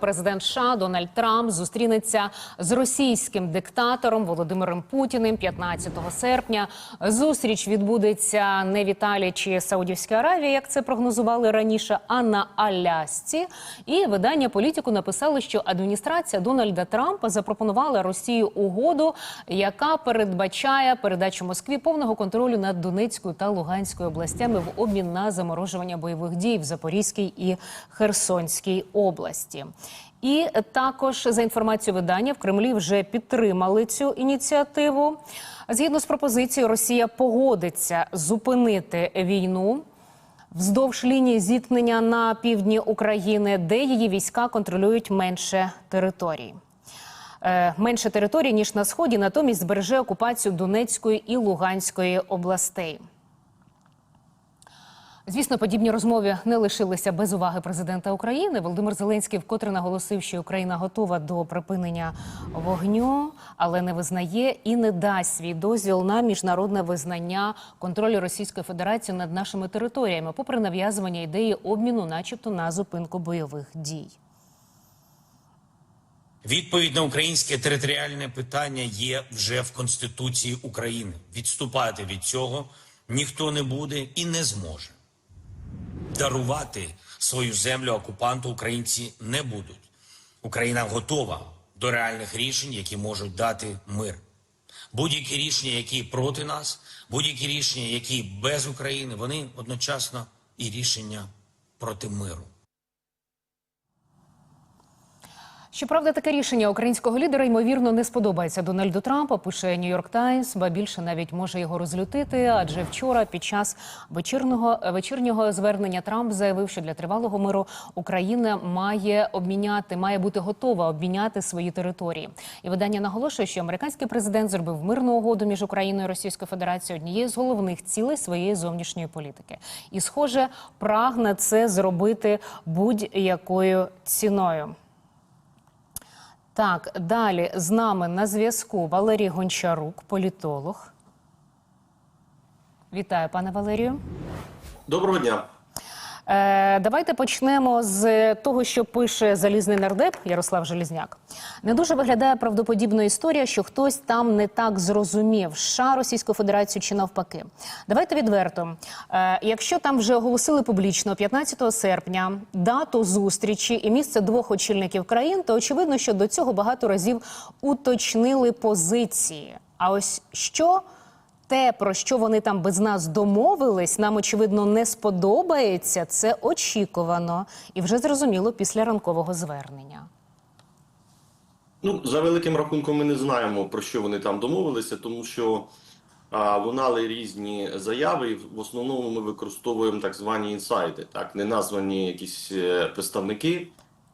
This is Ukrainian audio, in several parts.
Президент США Дональд Трамп зустрінеться з російським диктатором Володимиром Путіним 15 серпня. Зустріч відбудеться не в Італії чи Саудівській Аравії, як це прогнозували раніше, а на Алясці. І видання політику написали, що адміністрація Дональда Трампа запропонувала Росії угоду, яка передбачає передачу Москві повного контролю над Донецькою та Луганською областями в обмін на заморожування бойових дій в Запорізькій і Херсонській області. І також за інформацією видання в Кремлі вже підтримали цю ініціативу. Згідно з пропозицією, Росія погодиться зупинити війну вздовж лінії зіткнення на півдні України, де її війська контролюють менше територій. Е, Менше територій ніж на сході, натомість збереже окупацію Донецької і Луганської областей. Звісно, подібні розмови не лишилися без уваги президента України. Володимир Зеленський вкотре наголосив, що Україна готова до припинення вогню, але не визнає і не дасть свій дозвіл на міжнародне визнання контролю Російської Федерації над нашими територіями, попри нав'язування ідеї обміну, начебто, на зупинку бойових дій. Відповідь на українське територіальне питання є вже в Конституції України. Відступати від цього ніхто не буде і не зможе. Дарувати свою землю окупанту українці не будуть. Україна готова до реальних рішень, які можуть дати мир. Будь-які рішення, які проти нас, будь-які рішення, які без України, вони одночасно і рішення проти миру. Щоправда, таке рішення українського лідера ймовірно не сподобається Дональду Трампу. Пише Нью-Йорк Таймс, ба більше навіть може його розлютити. Адже вчора, під час вечірнього вечірнього звернення, Трамп заявив, що для тривалого миру Україна має обміняти, має бути готова обміняти свої території. І видання наголошує, що американський президент зробив мирну угоду між Україною і Російською Федерацією однією з головних цілей своєї зовнішньої політики. І, схоже, прагне це зробити будь-якою ціною. Так, далі з нами на зв'язку Валерій Гончарук, політолог. Вітаю, пане Валерію. Доброго дня. Е, давайте почнемо з того, що пише залізний нардеп Ярослав Желізняк. Не дуже виглядає правдоподібна історія, що хтось там не так зрозумів США, Російську Федерацію чи навпаки. Давайте відверто. Е, якщо там вже оголосили публічно 15 серпня дату зустрічі і місце двох очільників країн, то очевидно, що до цього багато разів уточнили позиції. А ось що те, про що вони там без нас домовились, нам очевидно не сподобається. Це очікувано і вже зрозуміло після ранкового звернення. Ну, за великим рахунком, ми не знаємо, про що вони там домовилися, тому що лунали різні заяви, і в основному ми використовуємо так звані інсайди, так, неназвані якісь е, представники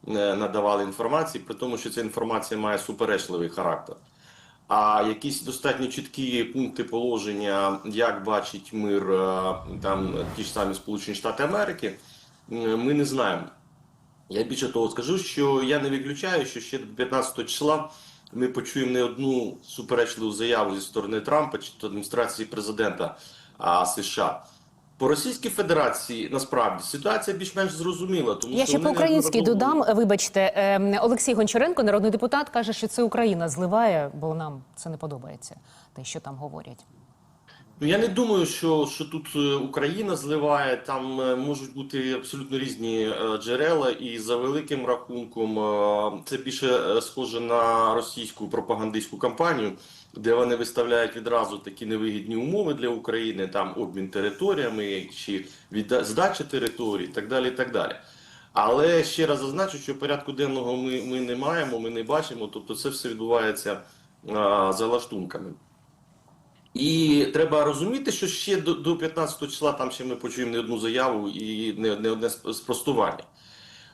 е, надавали інформації, при тому, що ця інформація має суперечливий характер. А якісь достатньо чіткі пункти положення, як бачить мир е, там ті ж самі Сполучені Штати Америки, ми не знаємо. Я більше того скажу, що я не виключаю, що ще до 15 числа ми почуємо не одну суперечливу заяву зі сторони Трампа чи то адміністрації президента США. По Російській Федерації насправді ситуація більш-менш зрозуміла. Тому Я що ще по-українськи додам. Вибачте, ем, Олексій Гончаренко, народний депутат, каже, що це Україна зливає, бо нам це не подобається. Те, що там говорять. Ну, Я не думаю, що, що тут е, Україна зливає. Там е, можуть бути абсолютно різні е, джерела, і за великим рахунком це більше схоже на російську пропагандистську кампанію, де вони виставляють відразу такі невигідні умови для України, там обмін територіями чи відда- здача територій, так далі. і так далі. Але ще раз зазначу, що порядку денного ми, ми не маємо, ми не бачимо. Тобто, це все відбувається е, за лаштунками. І треба розуміти, що ще до, до 15 числа там ще ми почуємо не одну заяву і не, не одне спростування.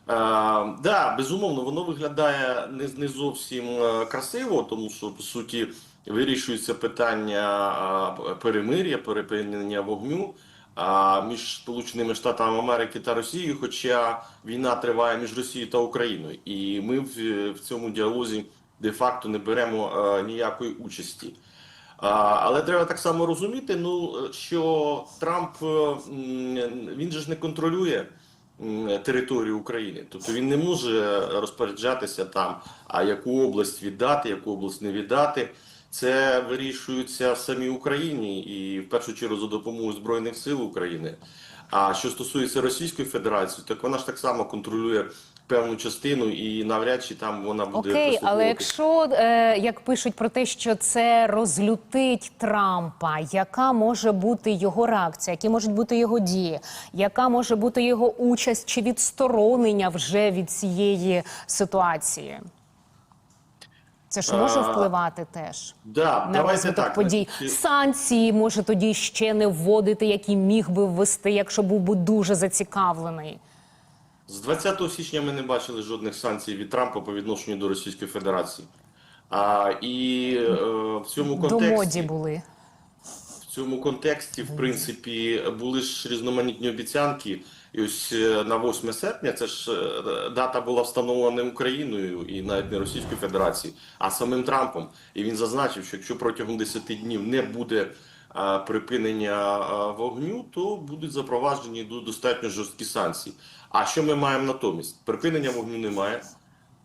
Так, да, безумовно, воно виглядає не, не зовсім е, красиво, тому що по суті вирішується питання перемир'я, перепинення вогню а, між Сполученими Штатами Америки та Росією, хоча війна триває між Росією та Україною, і ми в, в цьому діалозі де-факто не беремо е, ніякої участі. Але треба так само розуміти, ну що Трамп е, він же ж не контролює територію України. Тобто він не може розпоряджатися там, а яку область віддати, яку область не віддати. Це вирішується в самій Україні і в першу чергу за допомогою Збройних сил України. А що стосується Російської Федерації, так вона ж так само контролює певну частину і навряд чи там вона буде Окей, але якщо е, як пишуть про те, що це розлютить Трампа, яка може бути його реакція, які можуть бути його дії, яка може бути його участь чи відсторонення вже від цієї ситуації? Це ж може А, впливати теж Да, на давайте розвиток так. подій. Санкції може тоді ще не вводити, які міг би ввести, якщо був би дуже зацікавлений. З 20 січня ми не бачили жодних санкцій від Трампа по відношенню до Російської Федерації. А, і е, в цьому До моді були. в цьому контексті, в принципі, були ж різноманітні обіцянки. І ось е, на 8 серпня це ж е, дата була встановлена не Україною і навіть не Російською Федерацією, а самим Трампом. І він зазначив, що якщо протягом 10 днів не буде е, припинення вогню, то будуть запроваджені до- достатньо жорсткі санкції. А що ми маємо натомість? Припинення вогню немає.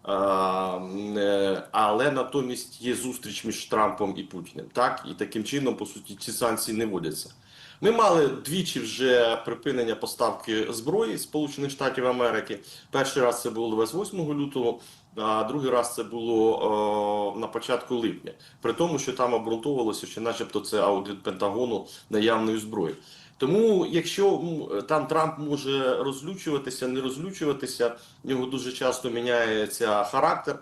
Е, але натомість є зустріч між Трампом і Путіним. Так і таким чином, по суті, ці санкції не вводяться. Ми мали двічі вже припинення поставки зброї Сполучених Штатів Америки. Перший раз це було 28 лютого, а другий раз це було о, на початку липня. При тому, що там обґрунтовувалося, що, начебто, це аудит Пентагону наявної зброї. Тому, якщо там Трамп може розлючуватися, не розлючуватися, в нього дуже часто міняється характер,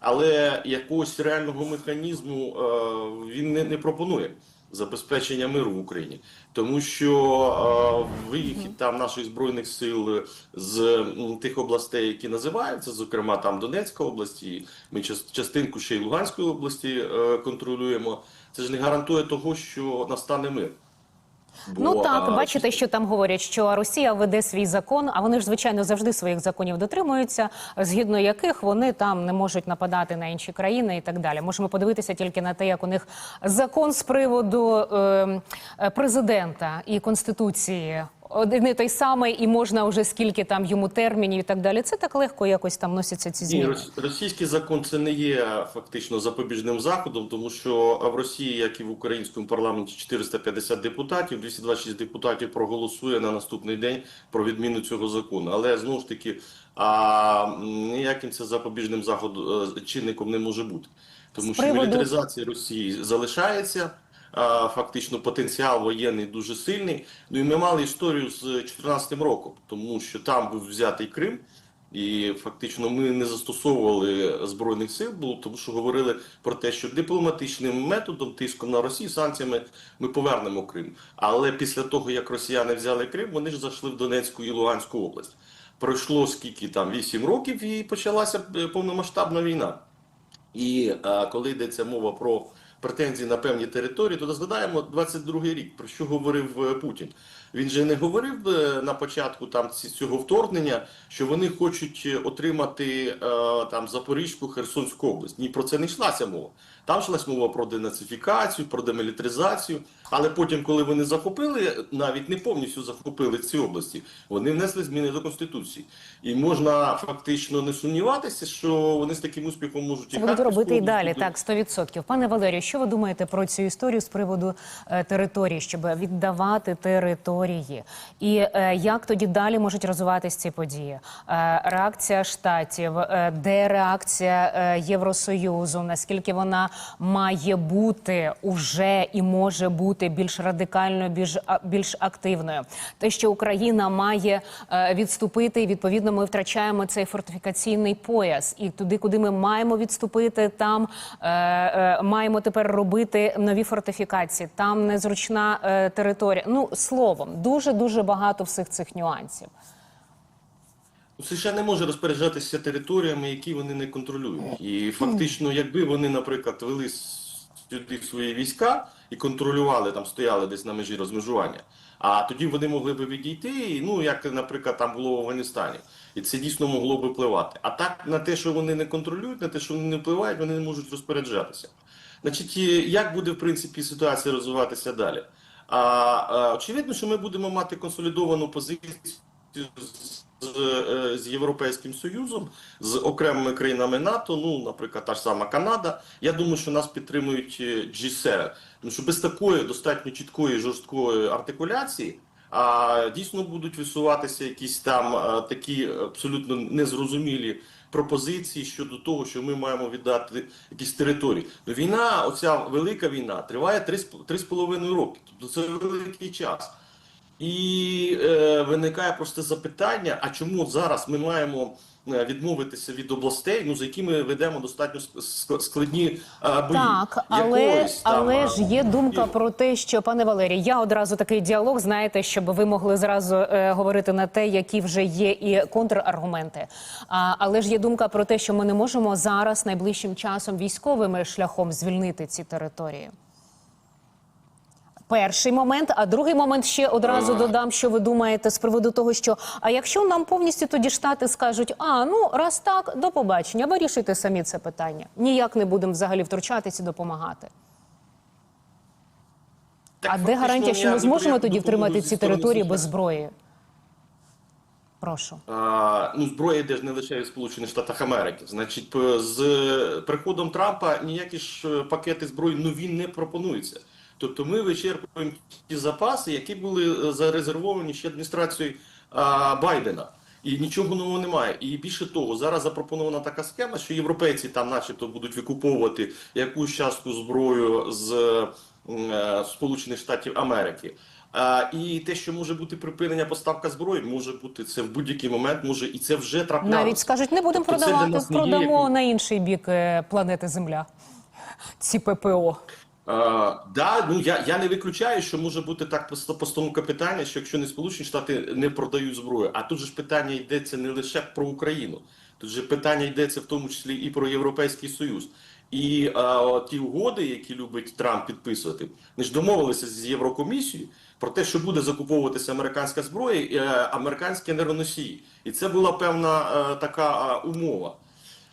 але якогось реального механізму е, він не, не пропонує забезпечення миру в Україні, тому що е, вихід там наших збройних сил з тих областей, які називаються, зокрема там Донецька область, ми час- частинку ще й Луганської області е, контролюємо. Це ж не гарантує того, що настане мир. Бо, Ну так, а, бачите, що там говорять, що Росія веде свій закон, а вони ж звичайно завжди своїх законів дотримуються, згідно яких вони там не можуть нападати на інші країни і так далі. Можемо подивитися тільки на те, як у них закон з приводу е, е, президента і конституції. Один і той самий, і можна вже скільки там йому термінів і так далі. Це так легко якось там носяться ці Ні, зміни. рос- російський закон це не є фактично запобіжним заходом, тому що в Росії, як і в українському парламенті, 450 депутатів, 226 депутатів проголосує на наступний день про відміну цього закону. Але знову ж таки, а, ніяким це запобіжним заходом е, чинником не може бути, тому що приводу- мілітаризація Росії залишається. А, Фактично потенціал воєнний дуже сильний. Ну і ми мали історію з 2014 роком, тому що там був взятий Крим, і фактично ми не застосовували збройних сил, було тому що говорили про те, що дипломатичним методом, тиском на Росію, санкціями ми повернемо Крим. Але після того, як росіяни взяли Крим, вони ж зайшли в Донецьку і Луганську область. Пройшло скільки там 8 років, і почалася е, повномасштабна війна. І е, коли йдеться мова про претензії на певні території, то згадаємо 22-й рік, про що говорив е, Путін. Він же не говорив е, на початку там цього вторгнення, що вони хочуть е, отримати там Запорізьку, Херсонську область. Ні, про це не йшлася мова. Там йшлась мова про денацифікацію, про демілітаризацію. Але потім, коли вони захопили, навіть не повністю захопили ці області, вони внесли зміни до конституції. І можна фактично не сумніватися, що вони з таким успіхом можуть Це і будуть робити і далі. Так, 100%. Пане Валерію, що ви думаєте про цю історію з приводу е, території, щоб віддавати території? І е, як тоді далі можуть розвиватися ці події? Е, реакція штатів, е, де реакція е, Євросоюзу? Наскільки вона має бути уже і може бути більш радикальною, більш більш активною? Те, що Україна має е, відступити, і відповідно ми втрачаємо цей фортифікаційний пояс, і туди, куди ми маємо відступити, там е, е, маємо тепер робити нові фортифікації. Там незручна е, територія. Ну словом, дуже дуже багато всіх цих нюансів. США не може розпоряджатися територіями, які вони не контролюють. І фактично, якби вони, наприклад, вели сюди свої війська і контролювали там, стояли десь на межі розмежування. А тоді вони могли би відійти, ну як, наприклад, там було в Афганістані, і це дійсно могло би впливати. А так на те, що вони не контролюють, на те, що вони не впливають, вони не можуть розпоряджатися. Значить, як буде в принципі ситуація розвиватися далі? А, а очевидно, що ми будемо мати консолідовану позицію з з, е, з Європейським Союзом, з окремими країнами НАТО, ну, наприклад, та ж сама Канада. Я думаю, що нас підтримують е, G7. Тому що без такої достатньо чіткої жорсткої артикуляції. А дійсно будуть висуватися якісь там е, такі абсолютно незрозумілі пропозиції щодо того, що ми маємо віддати якісь території. Ну, війна, оця велика війна, триває три з п- три з половиною роки. Тобто це великий час. І е, виникає просто запитання: а чому зараз ми маємо е, відмовитися від областей, ну за які ми ведемо достатньо ск- ск- складні е, бої? Так, але, Якоїсь там, але е, ж є думка і- про те, що пане Валерій, я одразу такий діалог, знаєте, щоб ви могли зразу е, говорити на те, які вже є і контраргументи. А, але ж є думка про те, що ми не можемо зараз найближчим часом військовим шляхом звільнити ці території. Перший момент, а другий момент ще одразу додам, що ви думаєте з приводу того, що а якщо нам повністю тоді штати скажуть, а ну раз так, до побачення, вирішуйте самі це питання. Ніяк не будемо взагалі втручатись і допомагати. Так, а де гарантія, що ми зможемо тоді втримати ці території без зброї? Прошу. А, ну, зброя йде ж не лише від Сполучених Штатів Америки. Значить, з приходом Трампа ніякі ж е, пакети зброї нові не пропонуються. Тобто ми вичерпуємо ті запаси, які були е, зарезервовані ще адміністрацією а, Байдена. І нічого нового немає. І більше того, зараз запропонована така схема, що європейці там, начебто, будуть викуповувати якусь частку зброю з е, Сполучених Штатів Америки. А, і те, що може бути припинення поставка зброї, може бути це в будь-який момент, може і це вже траплялося. Навіть скажуть, не будемо Тобто продавати, продамо яким- на інший бік е, планети Земля. Ці ППО. Да, ну я, я не виключаю, що може бути так постановка питання, що якщо не Сполучені Штати не продають зброю, а тут же ж питання йдеться не лише про Україну, тут же питання йдеться в тому числі і про Європейський Союз. І а, ті угоди, які любить Трамп підписувати, вони ж домовилися з Єврокомісією про те, що буде закуповуватися американська зброя, і, е, американські енергоносії. І це була певна е, така а, умова.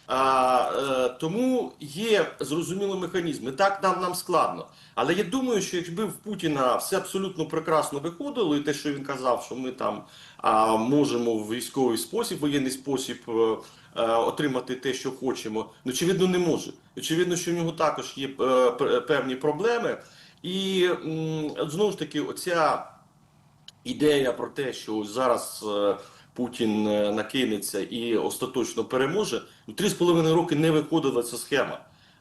А, е, тому є зрозумілі механізми. Так нам, нам складно. Але я думаю, що якби в Путіна все абсолютно прекрасно виходило, і те, що він казав, що ми там а, можемо в військовий спосіб, воєнний спосіб е, е, отримати те, що хочемо, ну очевидно, не може. Очевидно, що в нього також є е, певні проблеми. І м, знову ж таки, оця ідея про те, що зараз е, Путін е, накинеться і остаточно переможе, ну три з половиною роки не виходила ця схема.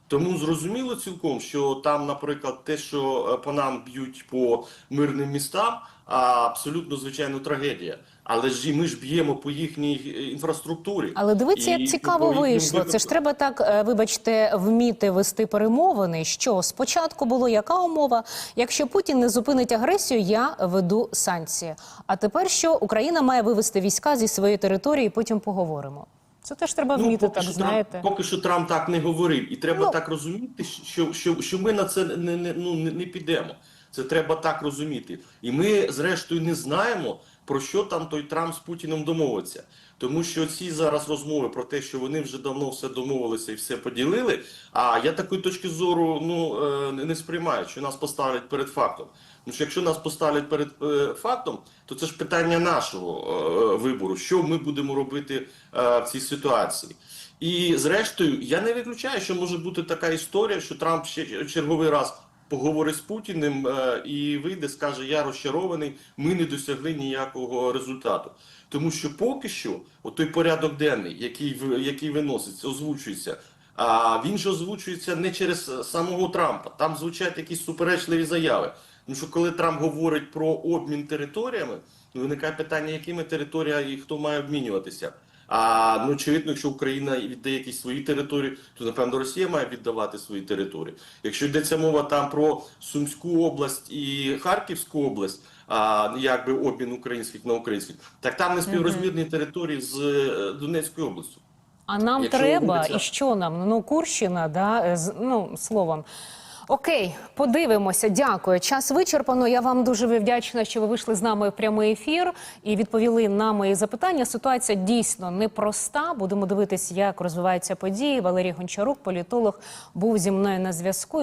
Тому зрозуміло цілком, що там, наприклад, те, що е, по нам б'ють по мирним містам, абсолютно звичайно трагедія. Але ж і ми ж б'ємо по їхній е, інфраструктурі. Але дивіться, як цікаво їхнім вийшло. Це ж треба так, е, вибачте, вміти вести перемовини. Що спочатку було яка умова? Якщо Путін не зупинить агресію, я веду санкції. А тепер що Україна має вивести війська зі своєї території, потім поговоримо. Це теж треба вміти, Ну, так що знаєте. Поки що Трамп так не говорив, і треба Ну. так розуміти, що, що, що ми на це не, не, ну, не, не підемо. Це треба так розуміти. І ми, зрештою, не знаємо, про що там той Трамп з Путіним домовиться. Тому що ці зараз розмови про те, що вони вже давно все домовилися і все поділили. А я такої точки зору ну, е, не сприймаю, що нас поставлять перед фактом. Тому що якщо нас поставлять перед е, фактом, то це ж питання нашого е, вибору, що ми будемо робити в цій ситуації. І зрештою, я не виключаю, що може бути така історія, що Трамп ще черговий раз поговорить з Путіним е, і вийде, скаже: Я розчарований, ми не досягли ніякого результату. Тому що поки що, той порядок денний, який який виноситься, озвучується. А він же озвучується не через самого Трампа. Там звучать якісь суперечливі заяви. Тому що коли Трамп говорить про обмін територіями, виникає питання, якими територіями і хто має обмінюватися. А ну очевидно, якщо Україна віддає якісь свої території, то напевно Росія має віддавати свої території. Якщо йдеться мова там про Сумську область і Харківську область, а якби обмін українських на українських, так там не співрозмірні території з е, Донецькою областю. А нам Якщо треба, і що нам? Ну, Курщина, да, е, з- ну, словом. Окей, подивимося. Дякую. Час вичерпано. Я вам дуже вдячна, що ви вийшли з нами в прямий ефір і відповіли на мої запитання. Ситуація дійсно непроста. Будемо дивитися, як розвиваються події. Валерій Гончарук, політолог, був зі мною на зв'язку.